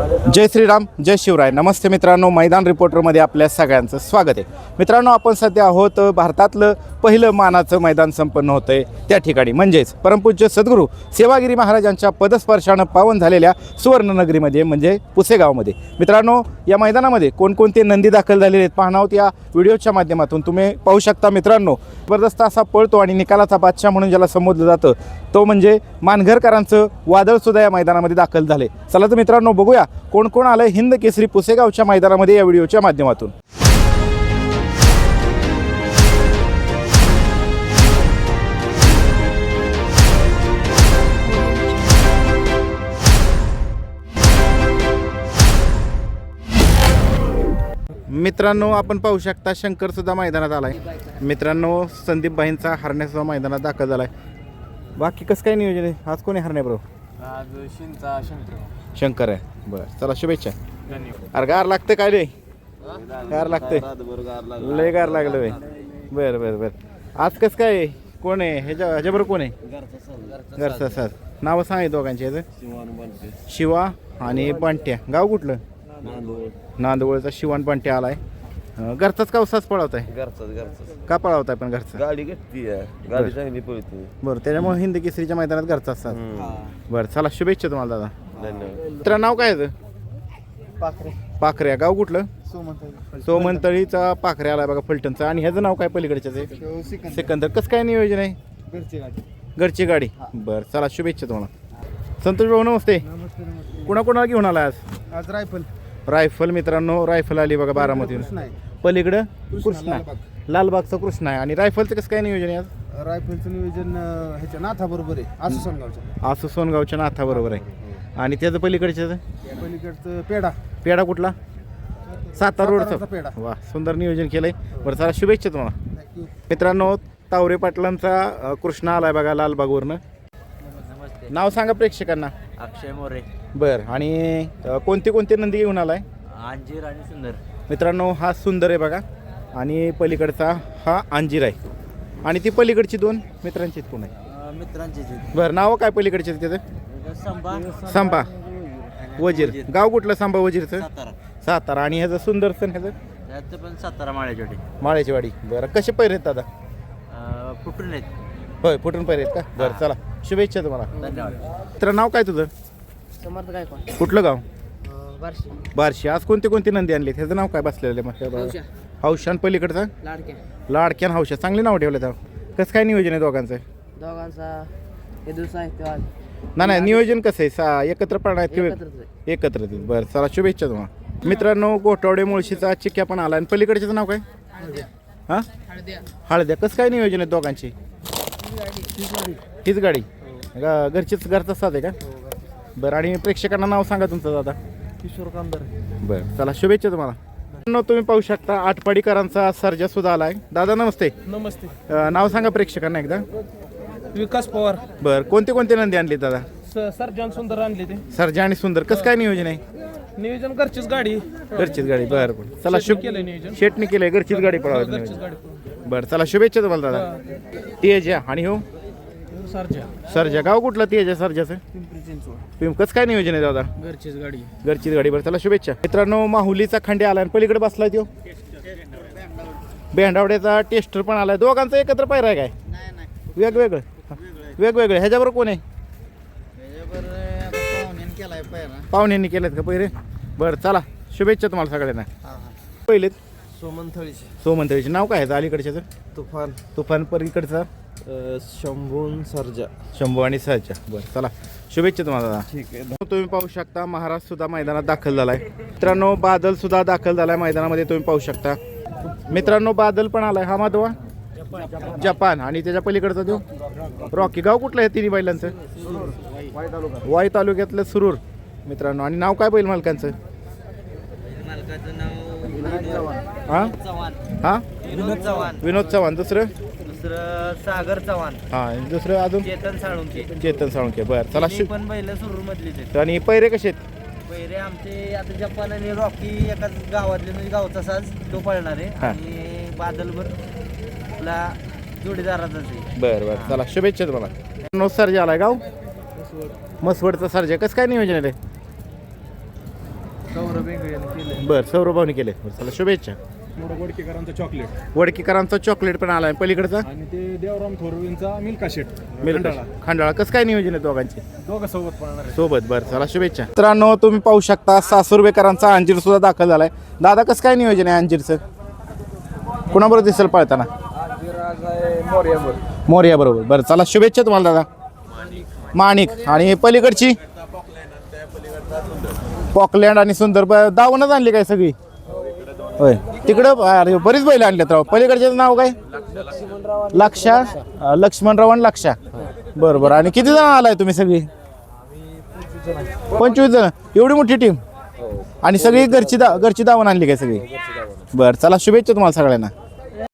जय श्रीराम जय शिवराय. नमस्ते मित्रांनो मैदान रिपोर्टरमध्ये आपल्या सगळ्यांचं स्वागत आहे. मित्रांनो आपण सध्या आहोत भारतातलं पहिलं मानाचं मैदान संपन्न होतं आहे त्या ठिकाणी म्हणजेच परमपूज्य सद्गुरू सेवागिरी महाराजांच्या पदस्पर्शानं पावन झालेल्या सुवर्णनगरीमध्ये म्हणजे पुसेगावमध्ये. मित्रांनो या मैदानामध्ये कोणकोणते नंदी दाखल झालेले आहेत पाहणार आहोत. या व्हिडिओच्या माध्यमातून तुम्ही पाहू शकता मित्रांनो जबरदस्त असा पळतो आणि निकालाचा बादशाह म्हणून ज्याला संबोधलं जातं तो म्हणजे मानघरकरांचं वादळसुद्धा या मैदानामध्ये दाखल झाले चला तर मित्रांनो बघूया कोण कोण आलं हिंद केसरी पुसेगावच्या मैदानामध्ये या व्हिडिओच्या माध्यमातून. मित्रांनो आपण पाहू शकता शंकर सुद्धा मैदानात आलाय. मित्रांनो संदीप भाईंचा हरण्यासुद्धा मैदानात दाखल झालाय. बाकी कसं काय नियोजन आहे? आज कोणी हरण्या बरोबर आज शिंचा शंकर. शंकर आहे. बरं चला शुभेच्छा. धन्यवाद. अरे गार लागतं काय रे? गार लागतंय लय गार लागलं वे बरं बरं बरं. आज कसं काय? कोण आहे? ह्याच्या ह्याच्याबरोबर कोण आहे? घरचा सर नावं सांग दोघांची ह्याचं शिवा आणि बांट्या. गाव कुठलं? नांदवळचा शिवान बांट्या आलाय. घरचाच का उसाच पळवताय? का पळवताय पण घरचा? गाडी घेतली गाडी चांगली पळते. बरं त्याच्यामुळे हिंद केसरीच्या मैदानात घरचा असतात बरं चला शुभेच्छा तुम्हाला दादा. धन्यवाद. तर नाव काय आहे पाखऱ्या गाव कुठलं? सोमंतळीचा पाखऱ्या आलाय बघा फलटणचा. आणि ह्याचं नाव काय पलीकडच्याच आहे? सिकंदर. कसं काय नियोजन आहे? घरची गाडी. बरं चला शुभेच्छा तुम्हाला. संतोष भाऊ नमस्ते. कुणाकुणाला घेऊन आला आज? आज रायफल. रायफल मित्रांनो रायफल आली बघा बारामतीहून. पलीकडं कृष्णा लालबागचा. कृष्ण आहे. आणि रायफलचं कसं काय नियोजन आहे आज? रायफलचं नियोजन अं, ह्याच्या नाथा बरोबर आहे. आसू सोनगावच्या आसू सोनगावच्या नाथा बरोबर आहे. आणि त्याचं पलीकडच्याचं पलीकडचं पेढा. पेडा कुठला? सातारा रोडचा. पेढा. वा सुंदर नियोजन केलंय. बरं चला शुभेच्छा तुम्हाला. थँक्यू मित्रांनो तावरे पाटलांचा कृष्ण आलाय बघा लालबागवरनं नाव सांगा प्रेक्षकांना. अक्षय मोरे. बरं आणि कोणते कोणते नंदी घेऊन आलाय? अंजीर आणि सुंदर. मित्रांनो हा सुंदर आहे बघा. आणि पलीकडचा हा अंजीर आहे. आणि ती पलीकडची दोन मित्रांची कोण आहे मित्रांचे बरं नाव काय पलीकडचे त्याचं? संभा सांबा. वजीर. गाव कुठलं सांबा वजीरचं? सातारा. सातारा. आणि ह्याचं सुंदर सण ह्याचं? पण सातारा माळ्याचोटी माळ्याची वाडी. बरं. कसे पैर आहेत दादा? फुटून आहेत. होय फुटून पैर आहेत का? बरं चला. शुभेच्छा तुम्हाला. धन्यवाद. तर नाव काय तुझं? समर्थ काय कोण कुठलं गाव? बार्शी. बारशी. आज कोणते कोणते नंदी आणले त्याचं नाव काय बसलेलं आहे हौशान पलीकडचा? लाडक्या. लाडक्यान हौशा. चांगले नाव ठेवलं त्या कसं काय नियोजन आहे दोघांचं? दोघांचा हे दिवसा आहे नाही नाही नियोजन कसं आहे? सा एकत्र आहेत किंवा एकत्र आहेत. बरं चला शुभेच्छा तुम्हाला. मित्रांनो गोठवडे मुळशीचा चिक्क्या पण आला. आणि पलीकडच्याचं नाव काय? हां? हळद्या. कसं काय नियोजन आहे दोघांची? हीच गाडी. गा- घरचीच घरचा साथ आहे का? बरं आणि प्रेक्षकांना नाव सांगा तुमचं दादा. किशोर कामदार. बरं चला शुभेच्छा तुम्हाला. तुम्ही पाहू शकता आटपाडीकरांचा सर्जा सुद्धा आलाय. दादा नमस्ते. नमस्ते. नाव सांगा प्रेक्षकांना एकदा. विकास पवार. बरं कोणते कोणते नंदी आणले दादा? सर्जन सुंदर आणले ते. सर्जा आणि सुंदर कसं काय नियोजन आहे? नियोजन घरचीच गाडी. घरचीच गाडी बरं बरं. चला शुभ केलंय नियोजन. शेटने केलंय घरचीच गाडी घरचीच नियोजन. गाडी बरं चला शुभेच्छा तुम्हाला दादा. तेजा आणि हो? सरजा. सर्जा गाव कुठलं तेजा सर्जाचं? पिंपरी चिंचवड. कसं काय नियोजन आहे दादा? घरचीच गाडी. घरचीच गाडी बरं चला शुभेच्छा. मित्रांनो माहुलीचा खंडे आला आणि पलीकडे बसलाय तो बेंडावड्याचा. टेस्टर पण आलाय. दोघांचं एकत्र पायरा आहे काय? वेगवेगळं. वेगवेगळे. ह्याच्याबरोबर कोण आहे? पाहुण्यांनी केलेत का पहिले बरं चला. शुभेच्छा तुम्हाला सगळ्यांना. पहिले सोमंथळीचे सोमंतरीचे नाव काय आहे? अलीकडच्याचं तुफान. तुफान पलीकडचा? शंभून सर्जा. शंभू आणि सहजा बरं चला. शुभेच्छा तुम्हाला ठीक आहे तुम्ही पाहू शकता महाराज सुद्धा मैदानात दाखल झालाय. मित्रांनो बादल सुद्धा दाखल झालाय मैदानामध्ये तुम्ही पाहू शकता. मित्रांनो बादल पण आलाय. हा माधवा? जपान. आणि त्याच्या पलीकडचा तो रॉकी. गाव कुठलं आहे तिन्ही बैलांचं? वाई तालुक्यातलं सुरूर मित्रांनो. आणि नाव काय बैल मालकांचं? हा? हा? विनोद चव्हाण. विनोद चव्हाण दुसरं? दुसरं सागर चव्हाण हा दुसरं अजून? चेतन साळुंके. चेतन साळुंके बरं चला शु पण बैल सुरू आहेत आणि पैरे कसे आहेत? पहिरे आमचे आता जपान आणि रॉकी एकाच गावातले म्हणजे गावचा साज तो पळणार आहे. हा. आणि बादलभर आपला जोडीदाराचाच आहे. बरं बरं. चला शुभेच्छा तुम्हाला. नो सर्जा आलाय गाव? मसवडचा सर्जा. कसं काय नियोजन आहे रे? सौरभ यांनी केले बरं सौरभावने केले बरं चला शुभेच्छा. वडकेकरांचा चॉकलेट वडकीकरांचा चॉकलेट पण आलाय. पलीकडचा? आणि ते देवराम थोरवेंचा मिल्का शेट खंडाळा. कसं काय नियोजन आहे दोघांचे? दोघं सोबत पळणार आहे. सोबत. बरं चला शुभेच्छा. मित्रांनो तुम्ही पाहू शकता सासूरबेकरांचा अंजीर सुद्धा दाखल झालाय. दादा कसं काय नियोजन आहे अंजीरचं? कुणाबरोबर दिसेल पळताना? मोर्या बरोबर. बरं चला शुभेच्छा तुम्हाला दादा. माणिक. आणि पलीकडची? पॉकलँड आणि सुंदर. दावणच आणली काय सगळी? होय. तिकडं अरे बरीच बैल आणल्यात राव. पलीकडचे नाव काय? लक्षा. लक्ष्मणराव आणि लक्षा. बरं बरं. आणि किती जण आलाय तुम्ही सगळी? पंचवीस जण. एवढी मोठी टीम? आणि सगळी घरची दा घरची दावण आणली काय सगळी? बरं चला शुभेच्छा तुम्हाला सगळ्यांना.